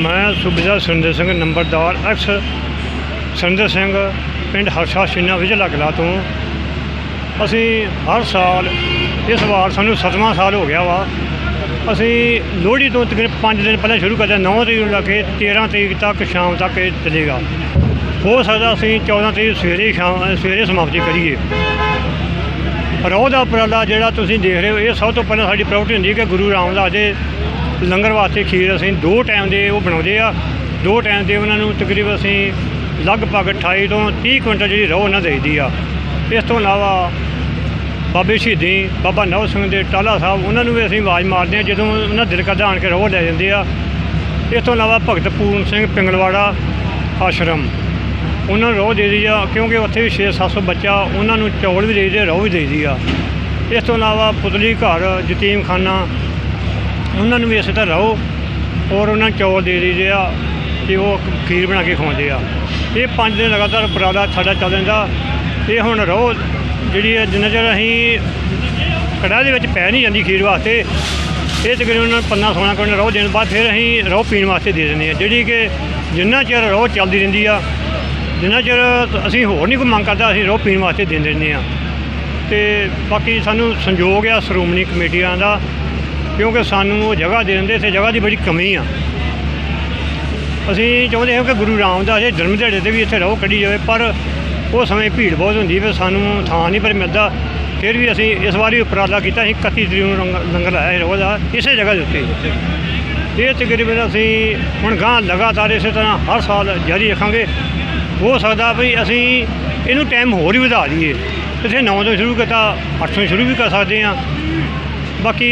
ਮੈਂ ਸੂਬੇਦਾਰ ਸੁਰਿੰਦਰ ਸਿੰਘ, ਨੰਬਰਦਾਰ ਐਕਸ ਸੁਰਿੰਦਰ ਸਿੰਘ, ਪਿੰਡ ਹਰਸ਼ਾ ਸ਼ੀਨਾ ਵਿਜਲਾ ਕਲਾ ਤੋਂ। ਅਸੀਂ ਹਰ ਸਾਲ, ਇਸ ਵਾਰ ਸਾਨੂੰ ਸੱਤਵਾਂ ਸਾਲ ਹੋ ਗਿਆ ਵਾ। ਅਸੀਂ ਲੋਹੜੀ ਤੋਂ ਤਕਰੀਬਨ 5 ਦਿਨ ਪਹਿਲਾਂ ਸ਼ੁਰੂ ਕਰਦੇ 9 ਤਰੀਕ ਨੂੰ ਲਾ ਕੇ 13 ਤਰੀਕ ਤੱਕ ਸ਼ਾਮ ਤੱਕ ਇਹ ਚੱਲੇਗਾ। ਹੋ ਸਕਦਾ ਅਸੀਂ 14 ਤਰੀਕ ਸਵੇਰੇ ਸ਼ਾਮ ਸਵੇਰੇ ਸਮਾਪਤੀ ਕਰੀਏ। ਰੋਹ ਦਾ ਉਪਰਾਲਾ ਜਿਹੜਾ ਤੁਸੀਂ ਦੇਖ ਰਹੇ ਹੋ, ਇਹ ਸਭ ਤੋਂ ਪਹਿਲਾਂ ਸਾਡੀ ਪ੍ਰਾਇੋਰਟੀ ਹੁੰਦੀ ਹੈ ਕਿ ਗੁਰੂ ਰਾਮਦਾਸ ਦੇ ਲੰਗਰ ਵਾਸਤੇ ਖੀਰ ਅਸੀਂ ਦੋ ਟਾਈਮ ਦੇ ਉਹ ਬਣਾਉਂਦੇ ਆ। ਦੋ ਟਾਈਮ ਦੇ ਉਹਨਾਂ ਨੂੰ ਤਕਰੀਬਨ ਅਸੀਂ ਲਗਭਗ 28 ਤੋਂ 30 ਕੁਇੰਟਲ ਜਿਹੜੀ ਰੋਹ ਉਹਨਾਂ ਦੇਈਦੀ ਆ। ਇਸ ਤੋਂ ਇਲਾਵਾ ਬਾਬੇ ਸ਼ਹੀਦੀ, ਬਾਬਾ ਨਵ ਸਿੰਘ ਦੇ ਟਾਲਾ ਸਾਹਿਬ, ਉਹਨਾਂ ਨੂੰ ਵੀ ਅਸੀਂ ਆਵਾਜ਼ ਮਾਰਦੇ ਹਾਂ ਜਦੋਂ ਉਹਨਾਂ ਦਿਲ ਕਰਦਾ ਆਣ ਕੇ ਰੋਹ ਲੈ ਜਾਂਦੇ ਆ। ਇਸ ਤੋਂ ਇਲਾਵਾ ਭਗਤ ਪੂਰਨ ਸਿੰਘ ਪਿੰਗਲਵਾੜਾ ਆਸ਼ਰਮ, ਉਹਨਾਂ ਨੂੰ ਰੋਹ ਦੇ ਦੀ ਆ, ਕਿਉਂਕਿ ਉੱਥੇ ਵੀ 6-700 ਬੱਚਾ ਉਹਨਾਂ ਨੂੰ ਚੌਲ ਵੀ ਦੇਈਦੇ, ਰੋਹ ਵੀ ਦੇਈਦੀ ਆ। ਇਸ ਤੋਂ ਇਲਾਵਾ ਪੁਤਲੀ ਘਰ ਯਤੀਮਖਾਨਾ ਉਹਨਾਂ ਨੂੰ ਵੀ ਇਸੇ ਤਰ੍ਹਾਂ ਰਹੋ ਔਰ ਉਹਨਾਂ ਨੂੰ ਚੌਲ ਦੇ ਦਈਦੇ ਆ ਤੇ ਉਹ ਖੀਰ ਬਣਾ ਕੇ ਖਵਾਉਂਦੇ ਆ। ਇਹ ਪੰਜ ਦਿਨ ਲਗਾਤਾਰ ਉਪਰਾਲਾ ਸਾਡਾ ਚੱਲ ਜਾਂਦਾ ਇਹ ਹੁਣ ਰਹੋ ਜਿਹੜੀ ਹੈ ਜਿੰਨਾ ਚਿਰ ਅਸੀਂ ਕੜਾਹ ਦੇ ਵਿੱਚ ਪੈ ਨਹੀਂ ਜਾਂਦੀ ਖੀਰ ਵਾਸਤੇ, ਇਹ ਤਕਰੀਬਨ ਪੰਨਾ ਸੋਣਾ ਕਰਨ ਰੋਹ ਦੇਣ ਬਾਅਦ ਫਿਰ ਅਸੀਂ ਰੋਹ ਪੀਣ ਵਾਸਤੇ ਦੇ ਦਿੰਦੇ ਆ। ਜਿਹੜੀ ਕਿ ਜਿੰਨਾ ਚਿਰ ਰੋਹ ਚੱਲਦੀ ਰਹਿੰਦੀ ਆ, ਜਿੰਨਾ ਚਿਰ ਅਸੀਂ ਹੋਰ ਨਹੀਂ ਕੋਈ ਮੰਗ ਕਰਦਾ, ਅਸੀਂ ਰੋਹ ਪੀਣ ਵਾਸਤੇ ਦਿੰਦੇ ਰਹਿੰਦੇ ਆ। ਤੇ ਬਾਕੀ ਸਾਨੂੰ ਸੰਯੋਗ ਆ ਸ਼੍ਰੋਮਣੀ ਕਮੇਟੀਆਂ ਦਾ ਕਿਉਂਕਿ ਸਾਨੂੰ ਉਹ ਜਗ੍ਹਾ ਦੇ ਦਿੰਦੇ ਤੇ ਜਗ੍ਹਾ ਦੀ ਬੜੀ ਕਮੀ ਆ। ਅਸੀਂ ਚਾਹੁੰਦੇ ਹਾਂ ਕਿ ਗੁਰੂ ਰਾਮਦਾਸ ਦੇ ਜਨਮ ਦਿਹਾੜੇ ਤੇ ਵੀ ਇੱਥੇ ਰਹੋ, ਕੱਢੀ ਜਾਵੇ, ਪਰ ਉਹ ਸਮੇਂ ਭੀੜ ਬਹੁਤ ਹੁੰਦੀ ਫਿਰ ਸਾਨੂੰ ਥਾਂ ਨਹੀਂ ਪਰ ਮਿਲਦਾ। ਫਿਰ ਵੀ ਅਸੀਂ ਇਸ ਵਾਰੀ ਉਪਰਾਲਾ ਕੀਤਾ ਸੀ 31 ਤਰੀਕ ਨੂੰ ਲੰਗ- ਲੰਗਰ ਲਾਇਆ ਸੀ ਰੋਜ਼ ਦਾ ਇਸੇ ਜਗ੍ਹਾ ਦੇ ਉੱਤੇ। ਇਹ ਤਕਰੀਬਨ ਅਸੀਂ ਹੁਣ ਗਾਂ ਲਗਾਤਾਰ ਇਸੇ ਤਰ੍ਹਾਂ ਹਰ ਸਾਲ ਜਾਰੀ ਰੱਖਾਂਗੇ। ਹੋ ਸਕਦਾ ਵੀ ਅਸੀਂ ਇਹਨੂੰ ਟਾਈਮ ਹੋਰ ਹੀ ਵਧਾ ਦਈਏ। ਇੱਥੇ 9 ਤੋਂ ਸ਼ੁਰੂ ਕੀਤਾ 8 ਤੋਂ ਸ਼ੁਰੂ ਵੀ ਕਰ ਸਕਦੇ ਹਾਂ। ਬਾਕੀ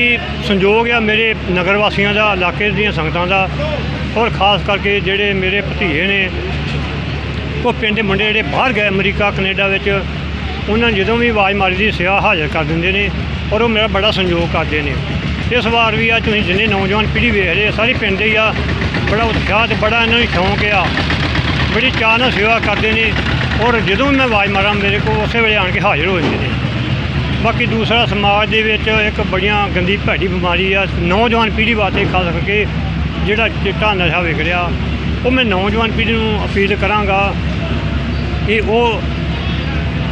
ਸੰਯੋਗ ਆ ਮੇਰੇ ਨਗਰ ਵਾਸੀਆਂ ਦਾ ਇਲਾਕੇ ਦੀਆਂ ਸੰਗਤਾਂ ਦਾ ਔਰ ਖਾਸ ਕਰਕੇ ਜਿਹੜੇ ਮੇਰੇ ਭਤੀਏ ਨੇ ਉਹ ਪਿੰਡ ਦੇ ਮੁੰਡੇ ਜਿਹੜੇ ਬਾਹਰ ਗਏ ਅਮਰੀਕਾ ਕੈਨੇਡਾ ਵਿੱਚ ਉਹਨਾਂ ਨੂੰ ਜਦੋਂ ਵੀ ਆਵਾਜ਼ ਮਾਰੀ ਦੀ ਸੇਵਾ ਹਾਜ਼ਰ ਕਰ ਦਿੰਦੇ ਨੇ ਔਰ ਉਹ ਮੇਰਾ ਬੜਾ ਸੰਯੋਗ ਕਰਦੇ ਨੇ। ਇਸ ਵਾਰ ਵੀ ਆ ਤੁਸੀਂ ਜਿੰਨੇ ਨੌਜਵਾਨ ਪੀੜ੍ਹੀ ਵੇਖ ਰਹੇ ਆ, ਸਾਰੀ ਪਿੰਡ ਦੇ ਹੀ ਆ ਬੜਾ ਉਤਸ਼ਾਹ ਤੇ ਬੜਾ ਇਹਨਾਂ ਨੂੰ ਸ਼ੌਂਕ ਆ। ਬੜੀ ਚਾਅ ਨਾਲ ਸੇਵਾ ਕਰਦੇ ਨੇ ਔਰ ਜਦੋਂ ਵੀ ਮੈਂ ਆਵਾਜ਼ ਮਾਰਾਂ ਮੇਰੇ ਕੋਲ ਉਸੇ ਵੇਲੇ ਆਣ ਕੇ ਹਾਜ਼ਰ ਹੋ ਜਾਂਦੇ ਨੇ। ਬਾਕੀ ਦੂਸਰਾ ਸਮਾਜ ਦੇ ਵਿੱਚ ਇੱਕ ਬੜੀਆਂ ਗੰਦੀ ਭੈੜੀ ਬਿਮਾਰੀ ਆ, ਨੌਜਵਾਨ ਪੀੜ੍ਹੀ ਵਾਸਤੇ ਖਾਸ ਕਰਕੇ ਜਿਹੜਾ ਚਿੱਟਾ ਨਸ਼ਾ ਵਿਕ ਰਿਹਾ, ਉਹ ਮੈਂ ਨੌਜਵਾਨ ਪੀੜ੍ਹੀ ਨੂੰ ਅਪੀਲ ਕਰਾਂਗਾ ਕਿ ਉਹ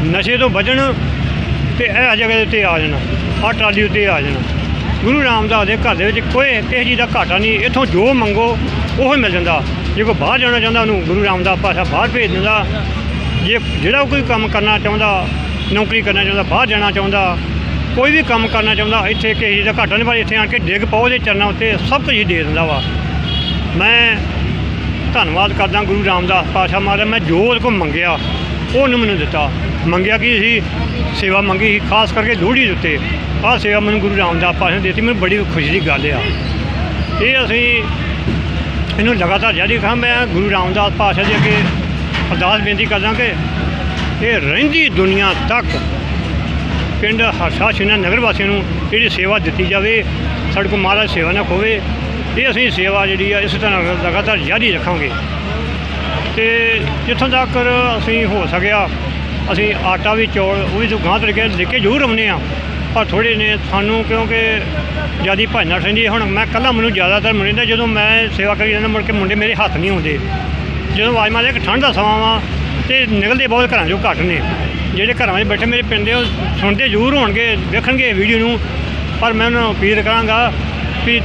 ਨਸ਼ੇ ਤੋਂ ਬਚਣ ਤੇ ਇਹ ਜਗ੍ਹਾ ਦੇ ਉੱਤੇ ਆ ਜਾਣ, ਆਹ ਟਰਾਲੀ ਉੱਤੇ ਆ ਜਾਣ। ਗੁਰੂ ਰਾਮਦਾਸ ਦੇ ਘਰ ਦੇ ਵਿੱਚ ਕੋਈ ਕਿਸੇ ਚੀਜ਼ ਦਾ ਘਾਟਾ ਨਹੀਂ, ਇੱਥੋਂ ਜੋ ਮੰਗੋ, ਉਹ ਮਿਲ ਜਾਂਦਾ। ਜੇ ਕੋਈ ਬਾਹਰ ਜਾਣਾ ਚਾਹੁੰਦਾ, ਉਹਨੂੰ ਗੁਰੂ ਰਾਮਦਾਸ ਪਾਸ਼ਾ ਬਾਹਰ ਭੇਜ ਦਿੰਦਾ। ਜੇ ਜਿਹੜਾ ਕੋਈ ਕੰਮ ਕਰਨਾ ਚਾਹੁੰਦਾ ਨੌਕਰੀ ਕਰਨਾ ਚਾਹੁੰਦਾ, ਬਾਹਰ ਜਾਣਾ ਚਾਹੁੰਦਾ, ਕੋਈ ਵੀ ਕੰਮ ਕਰਨਾ ਚਾਹੁੰਦਾ, ਇੱਥੇ ਕਿਸੇ ਚੀਜ਼ ਦਾ ਘਾਟਾ ਨਹੀਂ, ਪਰ ਇੱਥੇ ਆਣ ਕੇ ਡਿੱਗ ਪਾਓ ਦੇ ਚਰਨਾਂ ਉੱਤੇ, ਸਭ ਕੁਝ ਹੀ ਦੇ ਦਿੰਦਾ ਵਾ। ਮੈਂ ਧੰਨਵਾਦ ਕਰਦਾ ਗੁਰੂ ਰਾਮਦਾਸ ਪਾਸ਼ਾ ਮਹਾਰਾਜ, ਮੈਂ ਜੋ ਉਹਦੇ ਕੋਲ ਮੰਗਿਆ ਉਹ ਉਹਨੇ ਮੈਨੂੰ ਦਿੱਤਾ। ਮੰਗਿਆ ਕੀ ਸੀ? ਸੇਵਾ ਮੰਗੀ ਸੀ, ਖਾਸ ਕਰਕੇ ਲੋਹੜੀ ਦੇ ਉੱਤੇ। ਆਹ ਸੇਵਾ ਮੈਨੂੰ ਗੁਰੂ ਰਾਮਦਾਸ ਪਾਸ਼ਾ ਨੇ ਦਿੱਤੀ, ਮੈਨੂੰ ਬੜੀ ਖੁਸ਼ੀ ਦੀ ਗੱਲ ਆ। ਇਹ ਅਸੀਂ ਇਹਨੂੰ ਲਗਾਤਾਰ ਜਾਰੀ ਰੱਖਾਂ, ਮੈਂ ਗੁਰੂ ਰਾਮਦਾਸ ਪਾਸ਼ਾ ਜੀ ਅੱਗੇ ਅਰਦਾਸ ਬੇਨਤੀ ਕਰਦਾ ਕਿ ਇਹ ਰਹਿੰਦੀ ਦੁਨੀਆ ਤੱਕ। ਪਿੰਡ ਹਰਸ਼ਾ ਸ਼ਿਨਾ ਨਗਰ ਵਾਸੀਆਂ ਨੂੰ ਜਿਹੜੀ ਸੇਵਾ ਦਿੱਤੀ ਜਾਵੇ, ਸਾਡੇ ਕੋਲ ਮਹਾਰਾਜ ਸੇਵਾ ਨਾ ਖੋਵੇ, ਇਹ ਅਸੀਂ ਸੇਵਾ ਜਿਹੜੀ ਆ, ਇਸ ਤਰ੍ਹਾਂ ਲਗਾਤਾਰ ਜਾਰੀ ਰੱਖਾਂਗੇ। ਤੇ ਜਿੱਥੋਂ ਤੱਕ ਅਸੀਂ ਹੋ ਸਕਿਆ, ਅਸੀਂ ਆਟਾ ਵੀ ਚੌਲ, ਉਹ ਵੀ ਤੋਂ ਗਾਂ ਤਰੀਕੇ ਲੈ ਕੇ ਜ਼ਰੂਰ ਆਉਂਦੇ ਆ ਪਰ ਥੋੜੇ ਨੇ ਸਾਨੂੰ ਕਿਉਂਕਿ ਜਿਆਦੀ ਭਾਜਨਾ ਠੰਡੀ ਹੈ। ਹੁਣ ਮੈਂ ਕੱਲਾ ਮੈਨੂੰ ਜ਼ਿਆਦਾਤਰ ਮਿਲਦਾ, ਜਦੋਂ ਮੈਂ ਸੇਵਾ ਕਰੀ ਜਾਂਦਾ, ਮੁੜ ਕੇ ਮੁੰਡੇ ਮੇਰੇ ਹੱਥ ਨਹੀਂ ਆਉਂਦੇ। ਜਦੋਂ ਆਵਾਜ਼ ਮਾਰੇ ਕਿ ਠੰਡ ਦਾ ਸਮਾਂ ਵਾ ਤੇ ਨਿਕਲਦੇ ਬਹੁਤ ਘਰਾਂ ਚੋਂ ਘੱਟ ਨੇ। ਜਿਹੜੇ ਘਰਾਂ ਵਿੱਚ ਬੈਠੇ ਮੇਰੇ ਪਿੰਡ ਦੇ, ਉਹ ਸੁਣਦੇ ਜ਼ਰੂਰ ਹੋਣਗੇ, ਵੇਖਣਗੇ ਵੀਡੀਓ ਨੂੰ। ਪਰ ਮੈਂ ਉਹਨਾਂ ਨੂੰ ਅਪੀਲ ਕਰਾਂਗਾ ਵੀ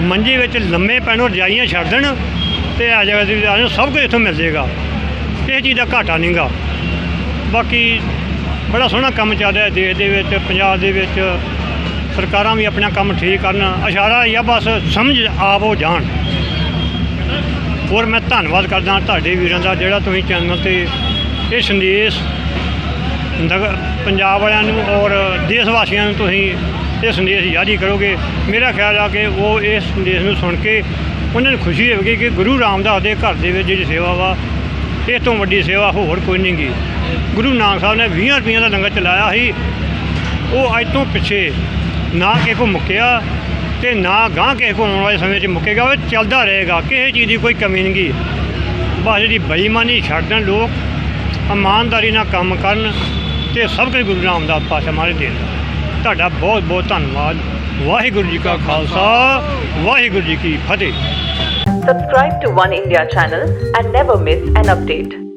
ਮੰਜੇ ਵਿੱਚ ਲੰਮੇ ਪੈਣੋਂ ਰਜਾਈਆਂ ਛੱਡ ਦੇਣ ਤੇ ਆ ਜਗ੍ਹਾ ਤੇ ਆ ਜਾਣ ਸਭ ਕੁਝ ਇੱਥੋਂ ਮਿਲ ਜਾਏਗਾ। ਇਹ ਚੀਜ਼ ਦਾ ਘਾਟਾ ਨਹੀਂਗਾ। ਬਾਕੀ ਬੜਾ ਸੋਹਣਾ ਕੰਮ ਚੱਲ ਰਿਹਾ ਦੇਸ਼ ਦੇ ਵਿੱਚ, ਪੰਜਾਬ ਦੇ ਵਿੱਚ। ਸਰਕਾਰਾਂ ਵੀ ਆਪਣਾ ਕੰਮ ਠੀਕ ਕਰਨ। ਇਸ਼ਾਰਾ ਇਹ ਆ, ਬਸ ਸਮਝ ਆਪ ਹੋ ਜਾਣ। ਔਰ ਮੈਂ ਧੰਨਵਾਦ ਕਰਦਾ ਤੁਹਾਡੇ ਵੀਰਾਂ ਦਾ ਜਿਹੜਾ ਤੁਸੀਂ ਚੈਨਲ ਤੇ ਇਹ ਸੰਦੇਸ਼ ਨਗਰ ਪੰਜਾਬ ਵਾਲਿਆਂ ਨੂੰ ਔਰ ਦੇਸ਼ ਵਾਸੀਆਂ ਨੂੰ ਤੁਸੀਂ ਇਹ ਸੰਦੇਸ਼ ਜਾਰੀ ਕਰੋਗੇ। ਮੇਰਾ ਖਿਆਲ ਆ ਕਿ ਉਹ ਇਸ ਸੰਦੇਸ਼ ਨੂੰ ਸੁਣ ਕੇ ਉਹਨਾਂ ਨੂੰ ਖੁਸ਼ੀ ਹੋਵੇਗੀ ਕਿ ਗੁਰੂ ਰਾਮਦਾਸ ਦੇ ਘਰ ਦੇ ਵਿੱਚ ਜਿਹੜੀ ਸੇਵਾ ਵਾ, ਇਹ ਤੋਂ ਵੱਡੀ ਸੇਵਾ ਹੋਰ ਕੋਈ ਨਹੀਂ ਗੀ। ਗੁਰੂ ਨਾਨਕ ਸਾਹਿਬ ਨੇ 20 ਰੁਪਈਆਂ ਦਾ ਲੰਗਰ ਚਲਾਇਆ ਸੀ। ਉਹ ਅੱਜ ਤੋਂ ਪਿੱਛੇ ਨਾ ਕਿ ਕੋ ਮੁੱਕਿਆ ਤੇ ਨਾ ਗਾਂ ਕਿਸੇ ਕੋ ਆਉਣ ਵਾਲੇ ਸਮੇਂ 'ਚ ਮੁੱਕੇਗਾ, ਉਹ ਚੱਲਦਾ ਰਹੇਗਾ, ਕਿਸੇ ਚੀਜ਼ ਦੀ ਕੋਈ ਕਮੀ ਨਹੀਂ ਬਸ ਜਿਹੜੀ ਬੇਈਮਾਨੀ ਛੱਡ ਦੇਣ ਲੋਕ, ਇਮਾਨਦਾਰੀ ਨਾਲ ਕੰਮ ਕਰਨ ਤੇ ਸਭ ਕੁਝ ਗੁਰੂ ਰਾਮਦਾਸ ਪਾਤਸ਼ਾਹ ਮਾਰੇ ਦੇਣ। ਤੁਹਾਡਾ ਬਹੁਤ ਬਹੁਤ ਧੰਨਵਾਦ। ਵਾਹਿਗੁਰੂ ਜੀ ਕਾ ਖਾਲਸਾ, ਵਾਹਿਗੁਰੂ ਜੀ ਕੀ ਫਤਿਹ। Subscribe to One India channel and never miss an update.